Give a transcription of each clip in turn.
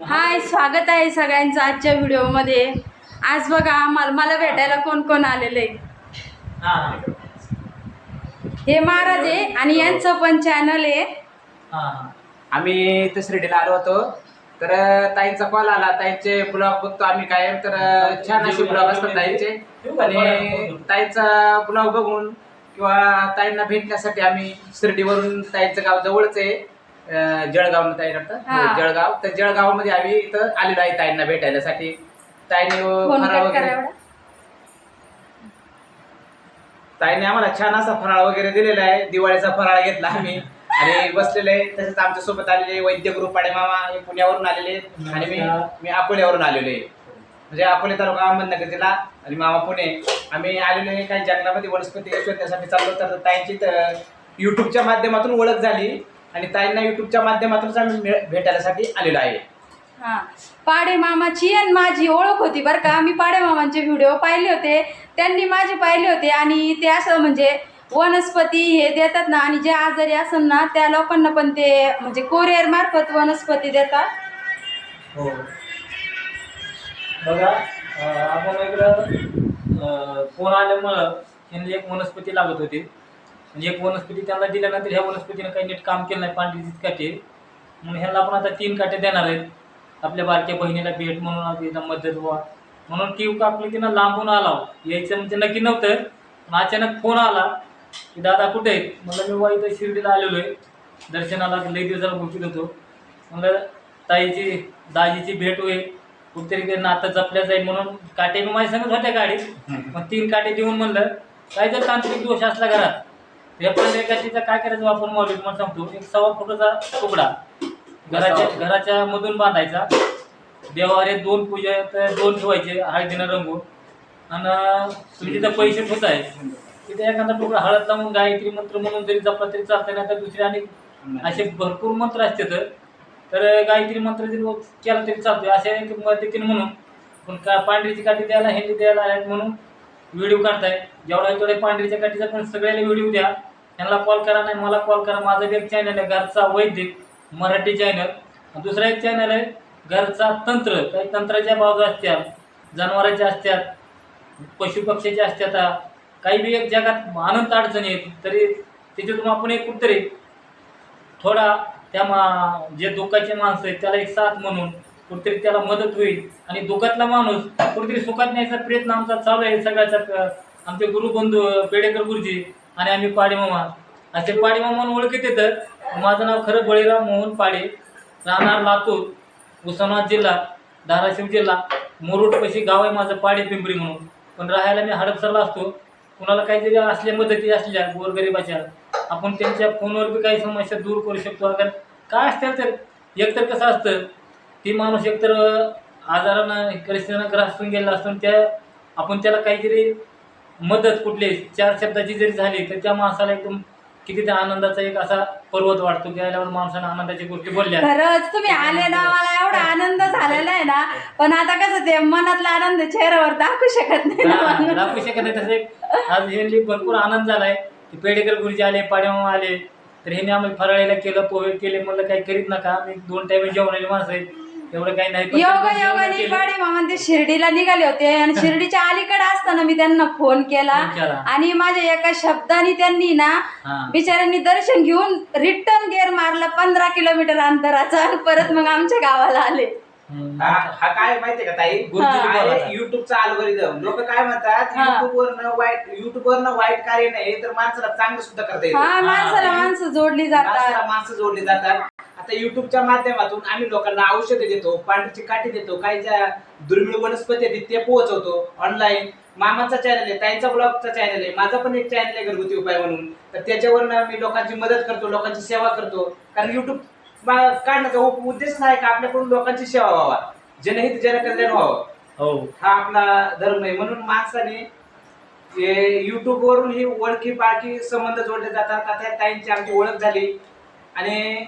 हाय स्वागत आहे सगळ्यांचं आजच्या व्हिडिओमध्ये. आज बघा मला मला भेटायला कोण कोण आलेलं आहे हा महाराज आहे आणि यांचं पण चॅनल आहे. आम्ही इथं शिर्डीला आलो होतो. तर ताईंचा कॉल आला. ताईंचे ब्लॉग बघतो आम्ही कायम. तर छान असे ब्लॉग असतात ताईंचे. आणि ताईंचा ब्लॉग बघून किंवा ताईंना भेटण्यासाठी आम्ही शिर्डीवरून ताईंचं गाव जवळच आहे. जळगाव ताई हा. हो, जळगाव तर जळगावमध्ये आम्ही इथं आलेलो आहे ताईंना भेटायसाठी ताईने फोन फराळ कट करा वगैरे एवढा. ताईने आम्हाला छान असा फराळ वगैरे दिलेला आहे. दिवाळीचा फराळ घेतला आम्ही. आणि बसलेले आहे. तसेच आमच्यासोबत आलेले वैद्य गुरु पाडे मामा हे पुण्यावरून आलेले आहेत. आणि मी मी अकोल्यावरून आलेलो आहे. म्हणजे अकोले तालुका अहमदनगर जिल्हा आणि मामा पुणे. आम्ही आलेलो आहे काही जंगलामध्ये वनस्पती शोधण्यासाठी चाललो तर ताईंची युट्यूबच्या माध्यमातून ओळख झाली. आणि ताईंना युट्यूबच्या माध्यमातूनच आम्ही मिळ- भेटायसाठी आलेलो आहे. हा. पाडे मामाची आणि माझी ओळख होती बरं का. मी पाडे मामांचे व्हिडिओ पाहिले होते. त्यांनी माझे पाहिले होते आणि ते असं म्हणजे वनस्पती हे देतात ना आणि जे आजारी असेल ना त्या लोकांना पण ते म्हणजे कोरिअर मार्फत वनस्पती देतात. हो. बघा अं, आपण इकडं फोन आल्यामुळं यांनी एक वनस्पती लागत होती. म्हणजे एक वनस्पती त्यांना दिल्यानंतर ह्या वनस्पतीनं काही नीट काम केलं नाही पांढरी काठी. म्हणून ह्याला आपण आता तीन काटे देणार आहेत. आपल्या बारक्या बहिणीला भेट म्हणून आता इथं मदत व्हा. म्हणून टीव कापली तिनं लांबून आला. यायचं म्हणजे नक्की नव्हतं पण अचानक फोन आला की दादा कुठे आहेत? म्हणलं मी वा इथं शिर्डीला आलेलो आहे. दर्शनाला लई दिवसाला भुकीत होतो म्हणलं ताईची दाजीची भेट होईल. कुठेतरी काही नातं जपल्या जाईल म्हणून काटे मी माझ्या सांगत होत्या गाडीत. मग तीन काटे देऊन म्हणलं काही जर तांत्रिक दोष असला घरात या पंधरा काठीचा काय करायचं वापर मौलिक म्हणून सांगतो. एक सव्वा फुटाचा तुकडा. घराच्या घराच्या मधून बांधायचा. देवारे दोन पूजा तर दोन ठेवायचे हळदीनं रंगून. आणि तुम्ही तिथं पैसे ठेवत आहे तिथे एखादा तुकडा हळद लावून गायत्री मंत्र म्हणून जरी जपला तरी चालतं नाही तर दुसरे आणि असे भरपूर मंत्र असते तर तर गायत्री मंत्र जरी केला तरी चालतोय. अशा मदतीने म्हणून पण का पांढरीची काठी द्यायला हेंडी द्यायला आहेत म्हणून व्हिडिओ काढताय. जेवढा तेवढ्या पांढरीच्या काठीचा पण सगळ्याला व्हिडिओ द्या. त्यांना कॉल करा नाही मला कॉल करा. माझं एक चॅनल आहे घरचा वैदिक मराठी चॅनल दुसरा एक चॅनल आहे घरचा तंत्र. काही तंत्राच्या बाजू असतात जनावरांच्या असतात पशुपक्ष्याच्या असतात. काही बी एक जगात अनंत अडचणी आहेत तरी त्याच्यातून आपण एक कुठतरी थोडा त्या मा जे दुःखाचे माणसं आहेत त्याला एक साथ म्हणून कुठेतरी त्याला मदत होईल. आणि दुःखातला माणूस कुठेतरी सुखात न्यायचा प्रयत्न आमचा चालू आहे सगळ्याचा. आमचे गुरुबंधू पेडेकर गुरुजी आणि आम्ही पाडीमामा असे पाडीमामान म्हणून ओळखीत येतं माझं नाव खरं बळीराम मोहन पाडे राहणार लातूर उस्मानाबाद जिल्हा धाराशिव जिल्हा. मुरुडपशी गाव आहे माझं पाडे पिंपरी म्हणून. पण राहायला मी हडपसरला असतो. कुणाला काहीतरी असल्या मदती असल्या गोरगरिबाच्या आपण त्यांच्या फोनवर बी काही समस्या दूर करू शकतो. अगर काय असतं तर एकतर कसं असतं ती माणूस एकतर आजारानं परिस्थितीनं ग्रासून गेला असतो त्या आपण त्याला काहीतरी मदत कुठली चार शब्दाची जरी झाली तर त्या माणसाला एकदम किती त्या आनंदाचा एक असा पर्वत वाटतो. की आल्यावर माणसानं आनंदाच्या गोष्टी बोलल्या. खरंच तुम्ही आले ना मला एवढा आनंद झालेला आहे ना. पण आता कसं ते मनातला आनंद चेहऱ्यावर दाखवू शकत नाही ना. दाखवू शकत नाही. तसं एक आज ह्यांनी भरपूर आनंद झालाय. की पेडेकर गुरुजी आले पाडेमामा आले. तर ह्यांनी आम्हाला फराळीला केलं पोहे केले म्हणलं काही करीत नका. आम्ही दोन टाइम जेवणाची माणसं आहेत. एवढं काही नाही पण योगा त्यांनी योगाने केलं. मामा ते शिर्डीला निघाले होते. आणि शिर्डीच्या अलीकडे असताना मी त्यांना फोन केला. फोन केला. आणि माझ्या एका शब्दाने त्यांनी ना हा. बिचाऱ्यांनी दर्शन घेऊन रिटर्न गेअर मारला पंधरा किलोमीटर अंतराचा. आणि परत मग आमच्या गावाला आले. हम्म. हा हा काय माहितीये का ताई? गुरुजी युट्यूबचा अल्गोरिदम लोक काय म्हणतात हा. युट्यूब वरनं वाईट युट्यूब वरनं वाईट कार्य नाही तर माणसाला चांगलं सुद्धा करता येतं. हा माणसाला माणसं जोडली माणसाला जातात माणसं जोडली जातात. आता युट्यूबच्या माध्यमातून आम्ही लोकांना औषधे देतो पांढरीची काठी देतो काही ज्या दुर्मिळ वनस्पती आहेत ते पोहोचवतो ऑनलाईन मामाचा चॅनल आहे ताईंचा ब्लॉगचा चॅनल आहे माझा पण एक चॅनल आहे घरगुती उपाय म्हणून. तर त्याच्यावरनं मी लोकांची मदत करतो लोकांची सेवा करतो. कारण युट्यूब काढण्याचा उद्देश आहे का आपल्याकडून लोकांची सेवा व्हावा. जनहित जनकल्याण व्हावं. हो. हा आपला धर्म आहे. म्हणून माणसाने युट्यूब वरून ही ओळखी पाळखी संबंध जोडले जातात. आता ताईंची आमची ओळख झाली. आणि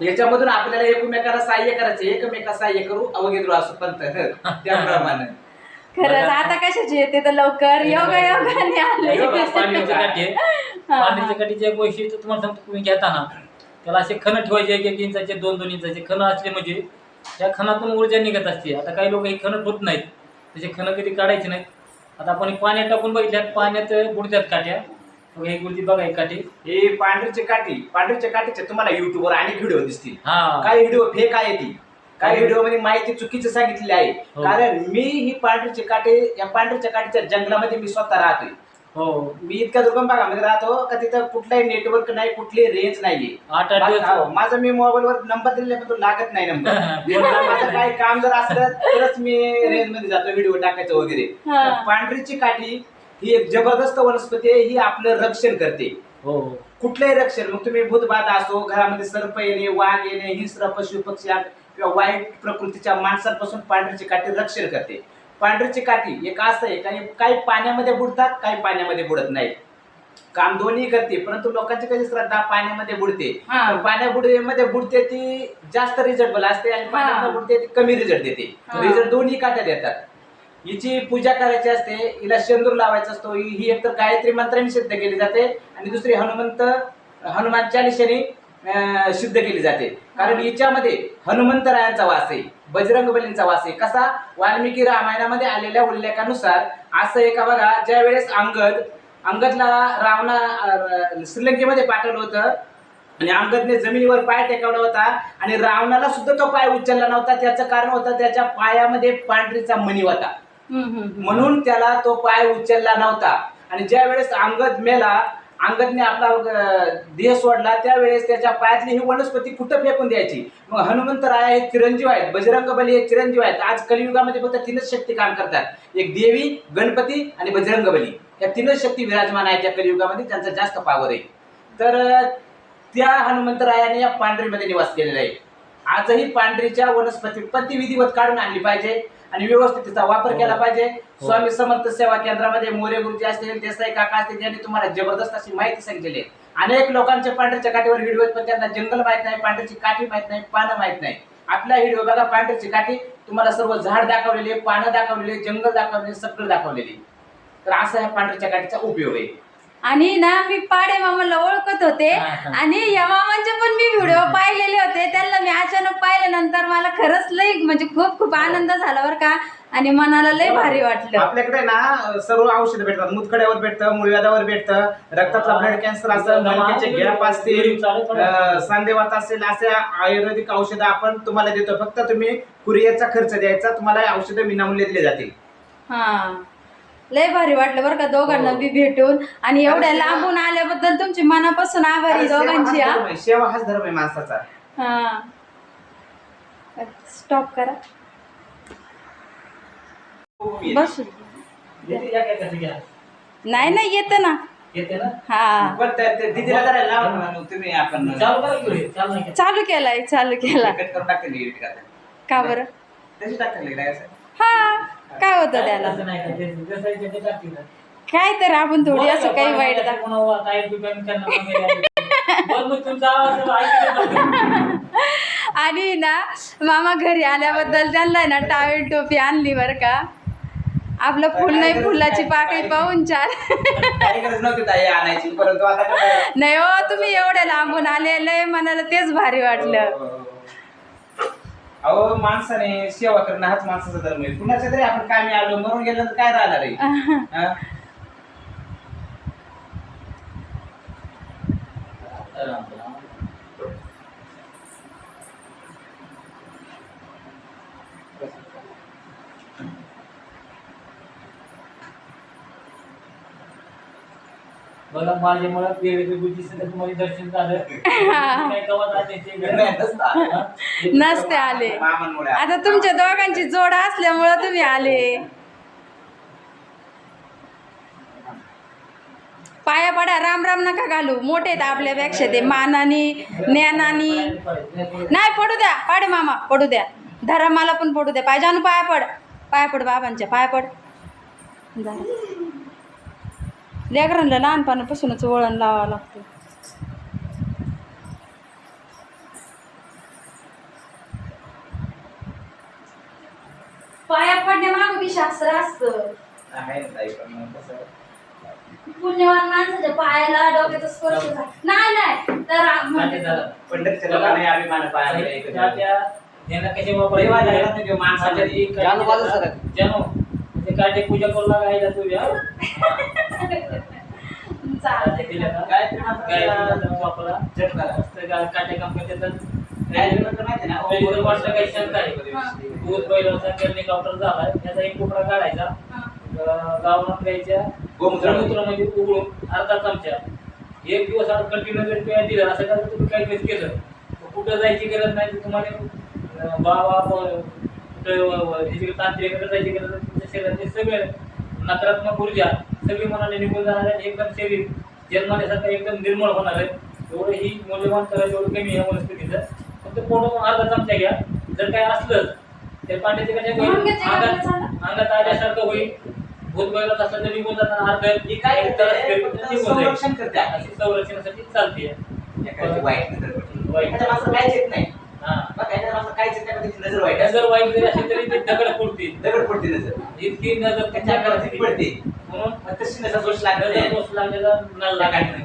याच्यामधून आपल्याला एकमेकाला सहाय्य करायचे एकमेका सहाय्य करू अवघेद्रू असं पंत त्याप्रमाणे. खरंच आता कशाचे येते तर लवकर? योगा योगाने आले. पांढरीच्या. हा. काठीचे वैशिष्ट्य तुम्हाला सांगतो तुम्ही घेताना त्याला असे खण ठेवायचे एक एक इंचाचे दोन दोन इंचाचे खण असले म्हणजे त्या खणातून ऊर्जा निघत असते. आता काही लोक हे खणत होत नाहीत. त्याचे खणं कधी काढायचे नाहीत. आता आपण पाण्यात टाकून बघितल्यात पाण्यात बुडत्यात काट्या. मग हे गुलती बघा ही काठी. हे पांढरीची काठी. पांढरीच्या काठीचे तुम्हाला युट्यूबवर अनेक व्हिडिओ दिसतील. हा. काही व्हिडिओ फेक आहे ती. काही व्हिडिओमध्ये माहिती चुकीची सांगितलेली आहे. हो. कारण मी ही पांढरीची काठी या पांढरीच्या काठीच्या जंगलामध्ये मी स्वतः राहतोय. हो. मी इतक्या दुर्गम भागामध्ये राहतो का तिथं कुठलाही नेटवर्क नाही कुठली रेंज नाहीये. आठ आठ माझा दिवस माझा मी मोबाईलवर नंबर दिलेला पण तो लागत नाही नंबर माझं काही काम जर असलं तरच मी रेंजमध्ये जातो व्हिडिओ टाकायचं वगैरे. हा. तर पांढरीची काठी ही एक जबरदस्त वनस्पती आहे ही आपलं रक्षण करते. हो कुठलंही रक्षण मग तुम्ही भूतबाधा असो घरामध्ये सर्प येणे वाघ येणे हिंस्र पशु पक्षी किंवा वाईट प्रकृतीच्या माणसांपासून पांढरीची काठी रक्षण करते. पांढरीची काठी एक असं आहे काही काही पाण्यामध्ये बुडतात काही पाण्यामध्ये बुडत नाही काम दोन्ही करते परंतु लोकांची कधी श्रद्धा पाण्यामध्ये बुडते. हा. पाण्या बुडमध्ये बुडते ती जास्त रिझल्ट असते आणि पाण्यामध्ये बुडते ती कमी रिझल्ट देते. हा. रिझल्ट दोन्ही काट्या देतात हिची पूजा करायची असते हिला शेंदूर लावायचा असतो ही एकतर गायत्री मंत्राने सिद्ध केली जाते आणि दुसरी हनुमंत हनुमान चालिशाने सिद्ध केली जाते. कारण हिच्यामध्ये हनुमंतरायांचा वास आहे बजरंग बलींचा वास आहे. कसा? वाल्मिकी रामायणामध्ये आलेल्या उल्लेखानुसार असं एका बघा ज्या वेळेस अंगद अंगदला रावणा श्रीलंकेमध्ये पाठवलं होतं आणि अंगदने जमिनीवर पाय टेकवला होता आणि रावणाला सुद्धा तो पाय उचलला नव्हता. त्याचं कारण होतं त्याच्या पायामध्ये पांढरीचा मणी होता. म्हणून त्याला तो पाय उचलला नव्हता. आणि ज्या वेळेस अंगद मेला अंगदने आपला देह सोडला त्यावेळेस त्याच्या पायातली ही वनस्पती कुठं फेकून द्यायची? मग हनुमंतराय हे चिरंजीव आहेत बजरंग बली हे चिरंजीव आहेत. आज कलियुगामध्ये फक्त तीनच शक्ती काम करतात. एक देवी गणपती आणि बजरंग बली या तीनच शक्ती विराजमान आहेत त्या कलियुगामध्ये त्यांचा जास्त पावर आहे. तर त्या हनुमंतरायाने या पांढरीमध्ये निवास केलेला आहे. आजही पांढरीच्या वनस्पती प्रति विधिवत काढून आणली पाहिजे. आणि व्यवस्थित तिचा वापर हो. केला पाहिजे. हो. स्वामी समर्थ सेवा केंद्रामध्ये मोरे गुरुजी असतील देसाई काका असतील ज्यांनी तुम्हाला जबरदस्त अशी माहिती सांगितलेली आहे. अनेक लोकांचे पांढरीच्या काठीवर व्हिडिओ आहेत पण त्यांना जंगल माहीत नाही पांढरीची काठी माहीत नाही पानं माहीत नाही. आपला व्हिडिओ बघा पांढरीची काठी तुम्हाला सर्व झाड दाखवलेले पानं दाखवलेले जंगल दाखवलेले सगळं दाखवलेले तर असा ह्या पांढरीच्या काठीचा उपयोग आहे. आणि ना मी पाडे मामाला ओळखत होते. हा, हा. आणि या मामांचे पण मी व्हिडिओ पाहिलेले होते. त्यांना मी अचानक पाहिल्यानंतर मला खरंच लई म्हणजे खूप खूप आनंद झाला बरं का. आणि मनाला लई भारी वाटलं. आपल्याकडे ना सर्व औषध भेटतात. मुतखड्यावर भेटतं मुळव्याधावर भेटतं. रक्तातला ब्लड कॅन्सर असेल मणक्याचे गॅप असतील अं, सांधेवात असेल असे आयुर्वेदिक औषधं आपण तुम्हाला देतो. फक्त तुम्ही कुरिअरचा खर्च द्यायचा. तुम्हाला औषधं विनामूल्य दिले जातील. हा. लय भारी वाटलं बरं का दोघांना हो. बी भेटून. आणि एवढ्या लांबून आल्याबद्दल तुमची मनापासून आभारी दोघांची हा? धर्म आहे. सेवा हाच धर्म आहे माणसाचा. हा. स्टॉप करा. बस. नाही नाही येतं ना. हा. चालू करा की चालू नाही चालू केलाय चालू केला. का बरं? तशी टाकते काय असं. हा. काय होतं त्याला? तसं नाही का, ते- जसं आहे ते टाकतील ना. काय तर आपण थोडी असं काही वाईट दुकान वगैरे. बरं, मग तुमचा आवाज. आणि ना मामा घरी आल्याबद्दल त्यांना ना टावेल टोपी आणली बरं का. आपलं फुल नाही फुलाची पाकळी पाहून चार काही गरज नव्हती ताई आणायची. परंतु आता कसं- नाही हो तुम्ही एवढ्या लांबून आलेले मनाला तेच भारी वाटलं. अहो माणसाने सेवा करणं हाच माणसाचा धर्म आहे. कुणाच्या तरी आपण कामी आलो मरून गेल्यानंतर काय राहणार आहे? हा? बघा माझ्यामुळे तुम्हाला दर्शन झालं. नसतं. नसते आले. आता तुमच्या दोघांची जोड असल्यामुळं तुम्ही आले. पाया पडा राम राम नका घालू. मोठे आहेत आपल्यापेक्षा ते मानानी ज्ञानानी. नाही पडू द्या. पाडे मामा पडू द्या. धरा मला पण पडू द्या. पाहिजे आणू पाया पड. पाया पड बाबांच्या पाया पड. धरा. लेकरांना लहानपणापासूनच वळण लावावं लागतं. पाया पडण्यामागं बी शास्त्र असतं. आहे ना ताई पण मग कसं पुण्यवान माणसाच्या पायाला डोक्याचा स्पर्श झाला. नाही नाही. तर आ- त्या त्या लागला. जानू सरक. जानो काटे पूजा करू लागायला तुझ्या चालतंय. दिल्या का गायत्री मंत्राचा गायत्री वापरा काटे? तरी वाटलं काही शंका आहे दूध बैलाचा करणे काउंटर झालाय त्याचा एक काढायचा हा. गावात घ्यायच्या गोमूत्र. गोमूत्रामध्ये उघडून अर्धा चमचा एक दिवस कंटिन्यू जर पेया दिला असं का तर तुम्ही काही केलं तर कुठं जायची गरज नाही तुम्हाला अं, बाबा जायची गरज तुमच्या शरीरातले सगळे नकारात्मक ऊर्जा सगळी मनाने निघून जाणार आहे एकदम शरीर जन्माण्यासारखं एकदम निर्मळ होणार आहे. एवढं ही मूल्यवान करायचं एवढं कमी आहे वनस्पतीचं. फक्त पोट अर्धा चमचा घ्या. जर काय असलं तर पांड्याचे कसे होईल? म्हणून घ्यायचं का अंगात? अंगात आल्यासारखं होईल. भूत बैलात असलं तर निघून जाणार अर्ध. ही काय. संरक्षण करते संरक्षणासाठी चालते. वाईट. वाईट. नाही. हा नजर वाईट. नजर वाईट जरी असेल तरी ते दगड फुटतील दगड पडते नजर इतकी नजर त्याच्या पडते म्हणून तशी नजर दोष नाही. दोष लागलेला नळ लागायचा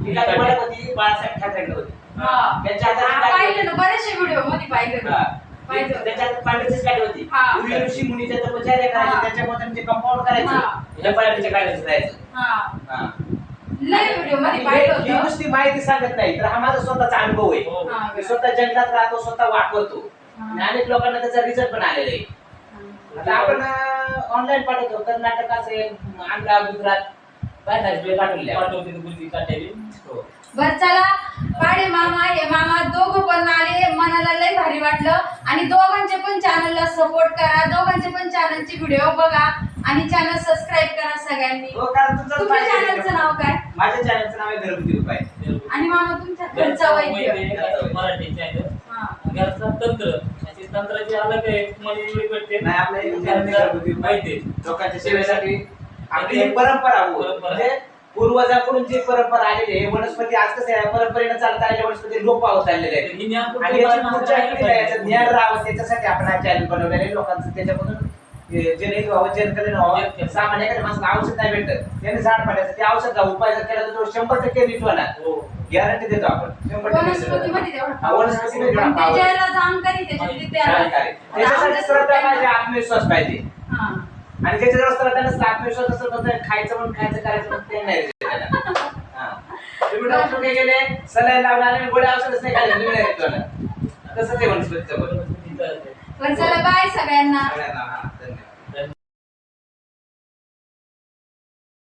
ही काय तुम्हाला होती बाळासाहेब ठाकरेंकडे होती हा. त्यांच्या हातात काय पाहिलं ना बरेचसे व्हिडिओमध्ये पाहिलं हा. पाहिलं. त्याच्यात पांढरीचीच होती हा. पूर्वी ऋषी मुनीच्या तपश्चर्या करायचे हा. त्याच्यामध्ये त्यांचे कंपाऊंड. करायचं ह्या पांढरीच्या गाडीचं जायचं हा हा. लय व्हिडिओमध्ये पाहिलं हे- होतं. नुसती माहिती सांगत नाही. तर हा माझा स्वतःचा अनुभव आहे. हो. हा. मी स्वतः जंगलात राहतो स्वतः वापरतो. हा. आणि अनेक लोकांना त्याचा रिझल्ट पण आलेला आहे. आता आपण ऑनलाईन पाठवतो. कर्नाटक असेल आंध्रा गुजरात पाठवले आपण. पाठवते ती बुद्धी काढलेली हो. बर चला. पाडे मामा हे मामा दोघं पण आले. मनाला लय भारी वाटलं. आणि दोघांचे पण चॅनलला सपोर्ट करा. दोघांचे पण चॅनलचे व्हिडिओ बघा. आणि चॅनल सबस्क्राईब करा सगळ्यांनी हो, कारण तुमचंच तुमच्या. चॅनलचं नाव काय माझ्या चॅनलचं नाव आहे घरगुती उपाय आणि मामा तुमच्या घरचा वैद्य मराठी चॅनल हा. घरचा तंत्र तंत्राची अलग आहे तुम्हाला वेगळी भेटते नाही आपल्या इथे घरगुती घरगुती उपाय. माहिती लोकांच्या सेवेसाठी आपली ही परंपरा हो. परंपरा. म्हणजे पूर्वजाकडून जी परंपरा आलेली आहे वनस्पती आज कसं आहे परंपरेनं चालत आलेल्या वनस्पती लोप पावत आलेले आहेत ही ज्ञान पण आणि याची तुम्हाला पुढच्या माहिती पिढीला याचं पाहिजे. ज्ञान राहावं त्याच्यासाठी आपण हा चॅनल बनवलेलं आहे लोकांचं त्याच्यामधून जनहित व्हावं जनकल्याण व्हावं सामान्य माणसाला औषध नाही भेटत. त्याने झाड पाडायचं. ते औषध उपाय जर केला तर तो शंभर टक्के नीट होणार. हो. गॅरंटी देतो आपण. शंभर टक्के हा, पण. त्याच्यासाठी श्रद्धा पाहिजे आत्मविश्वास पाहिजे. हा. आणि श्रद्धा नसतं आत्मविश्वास असेल तर ते खायचं म्हणून खायचं करायचं म्हणून ते नाही. हा. तुम्ही डॉक्टर गेले सलाईन लावणार आणि गोळ्या औषधच नाही खाल्ले तुम्ही नाही तसंच आहे वनस्पतीचं पण. चला बाय सगळ्यांना.